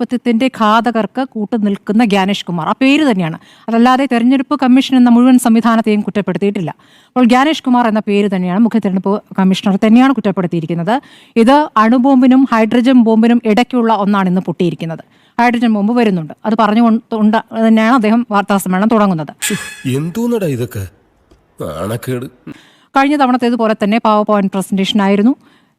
ജനാധിപത്യത്തിന്റെ ഘാതകർക്ക് കൂട്ടു നിൽക്കുന്ന ഗ്യാനേഷ് കുമാർ. ആ പേര് തന്നെയാണ്. അതല്ലാതെ തെരഞ്ഞെടുപ്പ് കമ്മീഷൻ എന്ന മുഴുവൻ സംവിധാനത്തെയും കുറ്റപ്പെടുത്തിയിട്ടില്ല. അപ്പോൾ ഗ്യാനേഷ് കുമാർ എന്ന പേര് തന്നെയാണ് മുഖ്യ തെരഞ്ഞെടുപ്പ് കമ്മീഷണർ തന്നെയാണ് കുറ്റപ്പെടുത്തിയിരിക്കുന്നത്. ഇത് അണുബോംബിനും ഹൈഡ്രജൻ ബോംബിനും ഇടയ്ക്കുള്ള ഒന്നാണ് ഇന്ന് പൊട്ടിയിരിക്കുന്നത്. ഹൈഡ്രജൻ ബോംബ് വരുന്നുണ്ട്. അത് പറഞ്ഞുകൊണ്ട് തന്നെയാണ് അദ്ദേഹം വാർത്താ സമ്മേളനം തുടങ്ങുന്നത്. എന്തോന്നടാ ഇതൊക്കെ? കഴിഞ്ഞ തവണത്തേതുപോലെ തന്നെ പവർ പോയിന്റ് പ്രസന്റേഷൻ ആയിരുന്നു.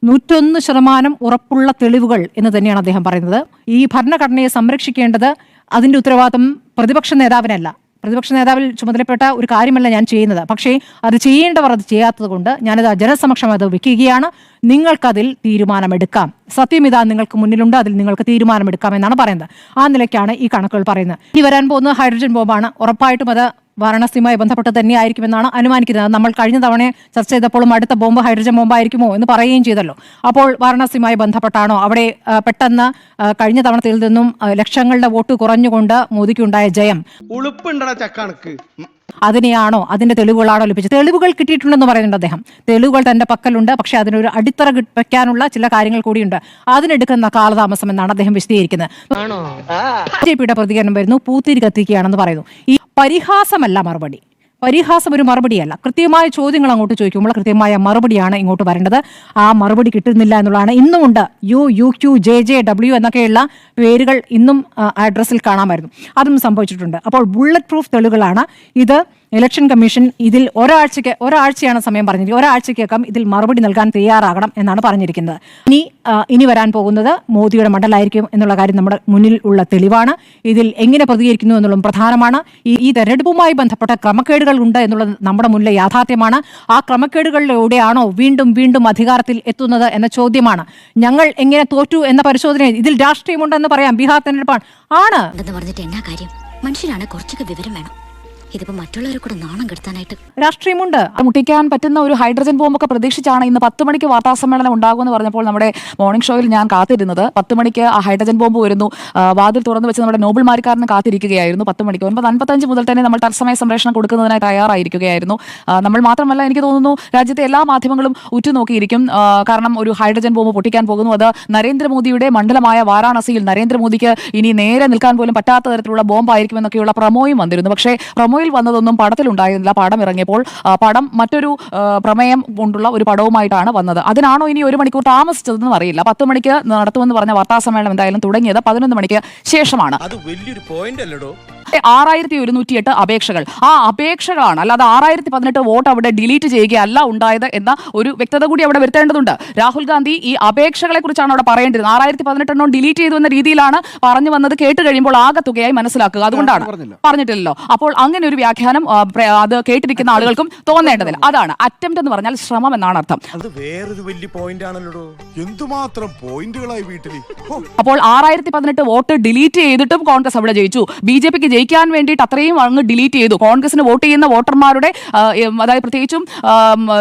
നൂറ്റൊന്ന് ശതമാനം ഉറപ്പുള്ള തെളിവുകൾ എന്ന് തന്നെയാണ് അദ്ദേഹം പറയുന്നത്. ഈ ഭരണഘടനയെ സംരക്ഷിക്കേണ്ടത് അതിന്റെ ഉത്തരവാദിത്വം പ്രതിപക്ഷ നേതാവിനല്ല. പ്രതിപക്ഷ നേതാവിൽ ചുമതലപ്പെട്ട ഒരു കാര്യമല്ല ഞാൻ ചെയ്യുന്നത്. പക്ഷേ അത് ചെയ്യേണ്ടവർ അത് ചെയ്യാത്തത് കൊണ്ട് ഞാനത് ജനസമക്ഷം അത് വെക്കുകയാണ്. നിങ്ങൾക്കതിൽ തീരുമാനമെടുക്കാം. സത്യം ഇതാ നിങ്ങൾക്ക് മുന്നിലുണ്ട്. അതിൽ നിങ്ങൾക്ക് തീരുമാനമെടുക്കാം എന്നാണ് പറയുന്നത്. ആ നിലയ്ക്കാണ് ഈ കണക്കുകൾ പറയുന്നത്. ഈ വരാൻ പോകുന്ന ഹൈഡ്രജൻ ബോംബാണ്. ഉറപ്പായിട്ടും അത് വാരണാസിയുമായി ബന്ധപ്പെട്ട് തന്നെയായിരിക്കുമെന്നാണ് അനുമാനിക്കുന്നത്. നമ്മൾ കഴിഞ്ഞ തവണ ചർച്ച ചെയ്തപ്പോഴും അടുത്ത ബോംബ് ഹൈഡ്രജൻ ബോംബായിരിക്കുമോ എന്ന് പറയുകയും ചെയ്തല്ലോ. അപ്പോൾ വാരണാസിയുമായി ബന്ധപ്പെട്ടാണോ? അവിടെ പെട്ടെന്ന് കഴിഞ്ഞ തവണത്തിൽ നിന്നും ലക്ഷങ്ങളുടെ വോട്ട് കുറഞ്ഞുകൊണ്ട് മോദിക്കുണ്ടായ ജയം. ഉളുപ്പുണ്ടടാ ചക്കണക്ക്. അതിനെയാണോ അതിന്റെ തെളിവുകളാണോ ലഭിച്ചത്? തെളിവുകൾ കിട്ടിയിട്ടുണ്ടെന്ന് പറയുന്നുണ്ട് അദ്ദേഹം. തെളിവുകൾ തന്റെ പക്കലുണ്ട് പക്ഷെ അതിനൊരു അടിത്തറ വയ്ക്കാനുള്ള വെക്കാനുള്ള ചില കാര്യങ്ങൾ കൂടിയുണ്ട്. അതിനെടുക്കുന്ന കാലതാമസം എന്നാണ് അദ്ദേഹം വിശദീകരിക്കുന്നത്. ബി ജെ പിയുടെ പ്രതികരണം വരുന്നു പൂത്തിരി കത്തിക്കുകയാണെന്ന് പറയുന്നു. ഈ പരിഹാസമല്ല മറുപടി. പരിഹാസം ഒരു മറുപടിയല്ല. കൃത്യമായ ചോദ്യങ്ങൾ അങ്ങോട്ട് ചോദിക്കുമ്പോൾ കൃത്യമായ മറുപടിയാണ് ഇങ്ങോട്ട് വരേണ്ടത്. ആ മറുപടി കിട്ടുന്നില്ല എന്നുള്ളതാണ് ഇന്നുമുണ്ട് U U Q J J W എന്നൊക്കെയുള്ള പേരുകൾ ഇന്നും അഡ്രസ്സിൽ കാണാമായിരുന്നു. അതും സംഭവിച്ചിട്ടുണ്ട്. അപ്പോൾ ബുള്ളറ്റ് പ്രൂഫ് തെളിവുകളാണ് ഇത്. ഇലക്ഷൻ കമ്മീഷൻ ഇതിൽ ഒരാഴ്ചയ്ക്ക് ഒരാഴ്ചയാണ് സമയം പറഞ്ഞിരിക്കുന്നത്. ഒരാഴ്ചയ്ക്കകം ഇതിൽ മറുപടി നൽകാൻ തയ്യാറാകണം എന്നാണ് പറഞ്ഞിരിക്കുന്നത്. ഇനി ഇനി വരാൻ പോകുന്നത് മോദിയുടെ മണ്ഡലമായിരിക്കും എന്നുള്ള കാര്യം നമ്മുടെ മുന്നിൽ ഉള്ള തെളിവാണ്. ഇതിൽ എങ്ങനെ പ്രതികരിക്കുന്നു എന്നുള്ളതും പ്രധാനമാണ്. ഈ ഈ തെരഞ്ഞെടുപ്പുമായി ബന്ധപ്പെട്ട ക്രമക്കേടുകൾ ഉണ്ട് എന്നുള്ളത് നമ്മുടെ മുന്നിലെ യാഥാർത്ഥ്യമാണ്. ആ ക്രമക്കേടുകളിലൂടെയാണോ വീണ്ടും വീണ്ടും അധികാരത്തിൽ എത്തുന്നത് എന്ന ചോദ്യമാണ്. ഞങ്ങൾ എങ്ങനെ തോറ്റു എന്ന പരിശോധന ഇതിൽ രാഷ്ട്രീയമുണ്ടെന്ന് പറയാം. ബീഹാർ തെരഞ്ഞെടുപ്പാണ്. ആണ്. പറഞ്ഞിട്ട് എന്നാ കാര്യം? മനുഷ്യനാണ് കുറച്ചൊക്കെ വിവരം വേണം. ഇതിപ്പോ മറ്റുള്ളവരെ കൂടെ നാണം കെടുത്താനായിട്ട് രാഷ്ട്രീയമുണ്ട്. മുട്ടിക്കാൻ പറ്റുന്ന ഒരു ഹൈഡ്രജൻ ബോംബൊക്കെ പ്രതീക്ഷിച്ചാണ് ഇന്ന് പത്ത് മണിക്ക് വാർത്താ സമ്മേളനം ഉണ്ടാകുമെന്ന് പറഞ്ഞപ്പോൾ നമ്മുടെ മോർണിംഗ് ഷോയിൽ ഞാൻ കാത്തിരുന്നത്. പത്ത് മണിക്ക് ആ ഹൈഡ്രജൻ ബോംബ് വരുന്നു. വാതിൽ തുറന്നു വെച്ച് നമ്മുടെ നോബൽ കാത്തിരിക്കുകയായിരുന്നു. പത്ത് മണിക്ക് ഒൻപത് അൻപത്തഞ്ച് മുതൽ തന്നെ നമ്മൾ തത്സമയ സംപ്രേഷണം കൊടുക്കുന്നതിനായി തയ്യാറായിരിക്കുകയായിരുന്നു. നമ്മൾ മാത്രമല്ല എനിക്ക് തോന്നുന്നു രാജ്യത്തെ എല്ലാ മാധ്യമങ്ങളും ഉറ്റുനോക്കിയിരിക്കും. കാരണം ഒരു ഹൈഡ്രജൻ ബോംബ് പൊട്ടിക്കാൻ പോകുന്നു. അത് നരേന്ദ്രമോദിയുടെ മണ്ഡലമായ വാരാണസിയിൽ നരേന്ദ്രമോദിക്ക് ഇനി നേരെ നിൽക്കാൻ പോലും പറ്റാത്ത തരത്തിലുള്ള ബോംബായിരിക്കുമെന്നൊക്കെയുള്ള പ്രമോയും വന്നിരുന്നു. പക്ഷേ പ്രമോയിൽ വന്നതൊന്നും പടത്തിലുണ്ടായിരുന്നില്ല പടം ഇറങ്ങിയപ്പോൾ പടം മറ്റൊരു പ്രമേയം കൊണ്ടുള്ള ഒരു പടവുമായിട്ടാണ് വന്നത്. അതിനാണോ ഇനി ഒരു മണിക്കൂർ താമസിച്ചതെന്ന് അറിയില്ല. പത്ത് മണിക്ക് നടത്തുമെന്ന് പറഞ്ഞ വാർത്താ സമ്മേളനം എന്തായാലും തുടങ്ങിയത് പതിനൊന്ന് മണിക്ക് ശേഷമാണ്. അത് വലിയൊരു പോയിന്റ് അല്ലടോ. ആറായിരത്തി ഒരുന്നൂറ്റി എട്ട് അപേക്ഷകൾ. ആ അപേക്ഷകളാണ് അല്ലാതെ ആറായിരത്തി പതിനെട്ട് വോട്ട് അവിടെ ഡിലീറ്റ് ചെയ്യുകയല്ല ഉണ്ടായത് എന്ന ഒരു വ്യക്തത കൂടി അവിടെ വരുത്തേണ്ടതുണ്ട്. രാഹുൽ ഗാന്ധി ഈ അപേക്ഷകളെ കുറിച്ചാണ് അവിടെ പറയേണ്ടത് ആറായിരത്തി പതിനെട്ടെണ്ണം ഡിലീറ്റ് ചെയ്തു എന്ന രീതിയിലാണ് പറഞ്ഞു വന്നത്. കേട്ട് കഴിയുമ്പോൾ ആകെ തുകയായി മനസ്സിലാക്കുക. അതുകൊണ്ടാണ്. പറഞ്ഞിട്ടില്ലല്ലോ. അപ്പോൾ അങ്ങനെ ഒരു വ്യാഖ്യാനം അത് കേട്ടിരിക്കുന്ന ആളുകൾക്കും തോന്നേണ്ടതില്ല. അതാണ് അറ്റംപ്റ്റ് എന്ന് പറഞ്ഞാൽ ശ്രമം എന്നാണ് അർത്ഥം. അത് വേറൊരു വലിയ പോയിന്റ് ആണല്ലോ എന്തുമാത്രം പോയിന്റുകളായി വീട്ടിൽ അപ്പോൾ ആറായിരത്തി പതിനെട്ട് വോട്ട് ഡിലീറ്റ് ചെയ്തിട്ടും കോൺഗ്രസ് അവിടെ ജയിച്ചു. ബി ജെ പിക്ക് ജയിക്കാൻ വേണ്ടിയിട്ട് അത്രയും അങ്ങ് ഡിലീറ്റ് ചെയ്തു. കോൺഗ്രസിന് വോട്ട് ചെയ്യുന്ന വോട്ടർമാരുടെ അതായത് പ്രത്യേകിച്ചും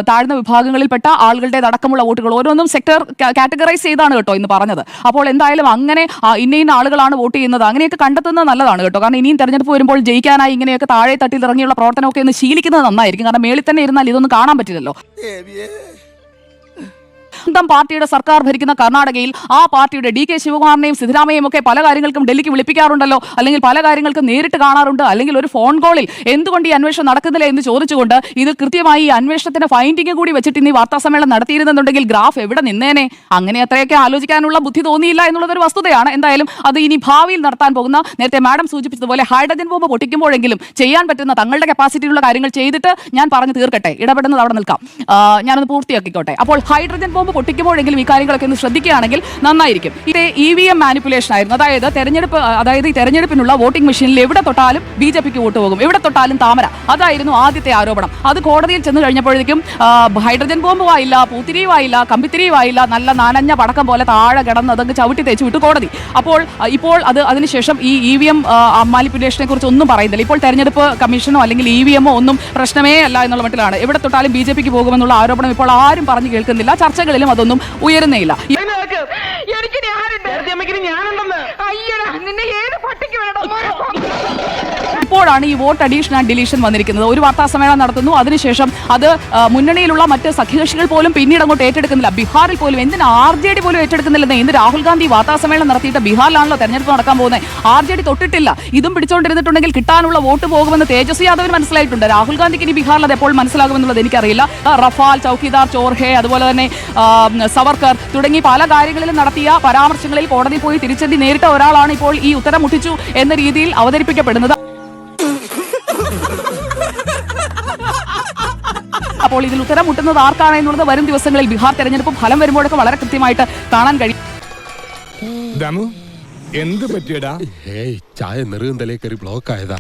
താഴ്ന്ന വിഭാഗങ്ങളിൽപ്പെട്ട ആളുകളുടെ അടക്കമുള്ള വോട്ടുകൾ ഓരോന്നും സെക്ടർ കാറ്റഗറൈസ് ചെയ്താണ് കേട്ടോ ഇന്ന് പറഞ്ഞത്. അപ്പോൾ എന്തായാലും അങ്ങനെ ഇന്ന ഇന്ന ആളുകളാണ് വോട്ട് ചെയ്യുന്നത്. അങ്ങനെയൊക്കെ കണ്ടെത്തുന്നത് നല്ലതാണ് കേട്ടോ. കാരണം ഇനിയും തെരഞ്ഞെടുപ്പ് വരുമ്പോൾ ജയിക്കാനായി ഇങ്ങനെയൊക്കെ താഴെ തട്ടിൽ ഇറങ്ങിയുള്ള പ്രവർത്തനമൊക്കെ ഒന്ന് ശീലിക്കുന്നത് നന്നായിരിക്കും. കാരണം മേളിൽ തന്നെ ഇരുന്നാൽ ഇതൊന്നും കാണാൻ പറ്റില്ലല്ലോ. സ്വന്തം പാർട്ടിയുടെ സർക്കാർ ഭരിക്കുന്ന കർണാടകയിൽ ആ പാർട്ടിയുടെ ഡി കെ ശിവകുമാറിനെയും സിദ്ധരാമയെയും ഒക്കെ പല കാര്യങ്ങൾക്കും ഡൽഹിക്ക് വിളിപ്പിക്കാറുണ്ടല്ലോ. അല്ലെങ്കിൽ പല കാര്യങ്ങൾക്കും നേരിട്ട് കാണാറുണ്ട്. അല്ലെങ്കിൽ ഒരു ഫോൺ കോളിൽ എന്തുകൊണ്ട് ഈ അന്വേഷണം നടക്കുന്നില്ല എന്ന് ചോദിച്ചുകൊണ്ട് ഇത് കൃത്യമായി ഈ അന്വേഷണത്തിന്റെ ഫൈൻഡിങ് കൂടി വെച്ചിട്ട് ഇനി വാർത്താസമ്മേളനം വാർത്താ സമ്മേളനം നടത്തിയിരുന്നുണ്ടെങ്കിൽ ഗ്രാഫ് എവിടെ നിന്നേനെ? അങ്ങനെ അത്രയൊക്കെ ആലോചിക്കാനുള്ള ബുദ്ധി തോന്നിയില്ല എന്നുള്ളതൊരു വസ്തുതയാണ്. എന്തായാലും അത് ഇനി ഭാവിയിൽ നടത്താൻ പോകുന്ന നേരത്തെ മാഡം സൂചിപ്പിച്ചതുപോലെ ഹൈഡ്രജൻ ബോംബ് പൊട്ടിക്കുമ്പോഴെങ്കിലും ചെയ്യാൻ പറ്റുന്ന തങ്ങളുടെ കപ്പാസിറ്റിയിലുള്ള കാര്യങ്ങൾ ചെയ്തിട്ട് ഞാൻ പറഞ്ഞു തീർക്കട്ടെ. ഇടപെടുന്നത് അവിടെ നിൽക്കാം. ഞാനൊന്ന് പൂർത്തിയാക്കിക്കോട്ടെ. അപ്പോൾ ഹൈഡ്രജൻ ബോംബ് പൊട്ടിക്കുമ്പോഴെങ്കിലും ഈ കാര്യങ്ങളൊക്കെ ഒന്ന് ശ്രദ്ധിക്കുകയാണെങ്കിൽ നന്നായിരിക്കും. ഇത് ഇ വി എം മാനിപ്പുലേഷൻ ആയിരുന്നു. അതായത് തെരഞ്ഞെടുപ്പ് അതായത് ഈ തെരഞ്ഞെടുപ്പിനുള്ള വോട്ടിംഗ് മെഷീനിൽ എവിടെ തൊട്ടാലും ബി ജെ പിക്ക് വോട്ട് പോകും. എവിടെ തൊട്ടാലും താമര. അതായിരുന്നു ആദ്യത്തെ ആരോപണം. അത് കോടതിയിൽ ചെന്ന് കഴിഞ്ഞപ്പോഴേക്കും ഹൈഡ്രജൻ ബോംബ് ആയില്ല പൂത്തിരി വായില്ല കമ്പിത്തിരി വായില്ല നല്ല നനഞ്ഞ പടക്കം പോലെ താഴെ കിടന്ന് അതങ്ങ് ചവിട്ടി തേച്ച് വിട്ടു കോടതി. അപ്പോൾ ഇപ്പോൾ അത് അതിനുശേഷം ഈ ഇ വി എം മാനിപ്പുലേഷനെ കുറിച്ച് ഒന്നും പറയുന്നില്ല. ഇപ്പോൾ തെരഞ്ഞെടുപ്പ് കമ്മീഷനോ അല്ലെങ്കിൽ ഇ വി എമ്മോ ഒന്നും പ്രശ്നമേ അല്ല എന്നുള്ള മട്ടിലാണ്. എവിടെ തൊട്ടാലും ബി ജെ പിക്ക് പോകുമെന്നുള്ള ആരോപണം ഇപ്പോൾ ആരും പറഞ്ഞു കേൾക്കുന്നില്ല. ചർച്ചകളിലും അതൊന്നും ഉയരുന്നേയില്ല ഈ എനിക്ക് ഞാനുണ്ട് ഞാനുണ്ടെന്ന് അയ്യടാ നിന്നെ ഏത് പട്ടിക്ക് വേണം ഇപ്പോഴാണ് ഈ വോട്ട് അഡീഷൻ ആൻഡ് ഡിലീഷൻ വന്നിരിക്കുന്നത്. ഒരു വാർത്താ സമ്മേളനം നടത്തുന്നു. അതിനുശേഷം അത് മുന്നണിയിലുള്ള മറ്റ് സഖ്യകക്ഷികൾ പോലും പിന്നീട് അങ്ങോട്ട് ഏറ്റെടുക്കുന്നില്ല. ബീഹാറിൽ പോലും എന്തിന് ആർ ജെ ഡി പോലും ഏറ്റെടുക്കുന്നില്ലെന്ന്? എന്ത് രാഹുൽ ഗാന്ധി വാർത്താ സമ്മേളനം നടത്തിയിട്ട് ബീഹാറിലാണല്ലോ തെരഞ്ഞെടുപ്പ് നടക്കാൻ പോകുന്നത് ആർ ജെ ഡി തൊട്ടിട്ടില്ല. ഇതും പിടിച്ചുകൊണ്ടിരുന്നിട്ടുണ്ടെങ്കിൽ കിട്ടാനുള്ള വോട്ട് പോകുമെന്ന് തേജസ്വി യാദവിന് മനസ്സിലായിട്ടുണ്ട്. രാഹുൽ ഗാന്ധിക്ക് ഇനി ബീഹാറിൽ അത് എപ്പോൾ മനസ്സിലാകുമെന്നുള്ളത് എനിക്കറിയില്ല. റഫാൽ ചൌക്കിദാർ ചോർഹെ അതുപോലെ തന്നെ സവർക്കർ തുടങ്ങി പല കാര്യങ്ങളിലും നടത്തിയ പരാമർശങ്ങളിൽ കോടതി പോയി തിരിച്ചടി നേരിട്ട ഒരാളാണ് ഇപ്പോൾ ഈ ഉത്തരം മുട്ടിച്ചു എന്ന രീതിയിൽ അവതരിപ്പിക്കപ്പെടുന്നത്. അപ്പോൾ ഇതിൽ ഉത്തരം മുട്ടുന്നത് ആർക്കാണ് എന്നുള്ളത് വരും ദിവസങ്ങളിൽ ബീഹാർ തെരഞ്ഞെടുപ്പ് ഫലം വരുമ്പോഴൊക്കെ വളരെ കൃത്യമായിട്ട് കാണാൻ കഴിയും. എന്ത് പറ്റിയടാ? ഏയ് ചായ നെറുകന്തലേ കയറി ബ്ലോക്ക് ആയതാ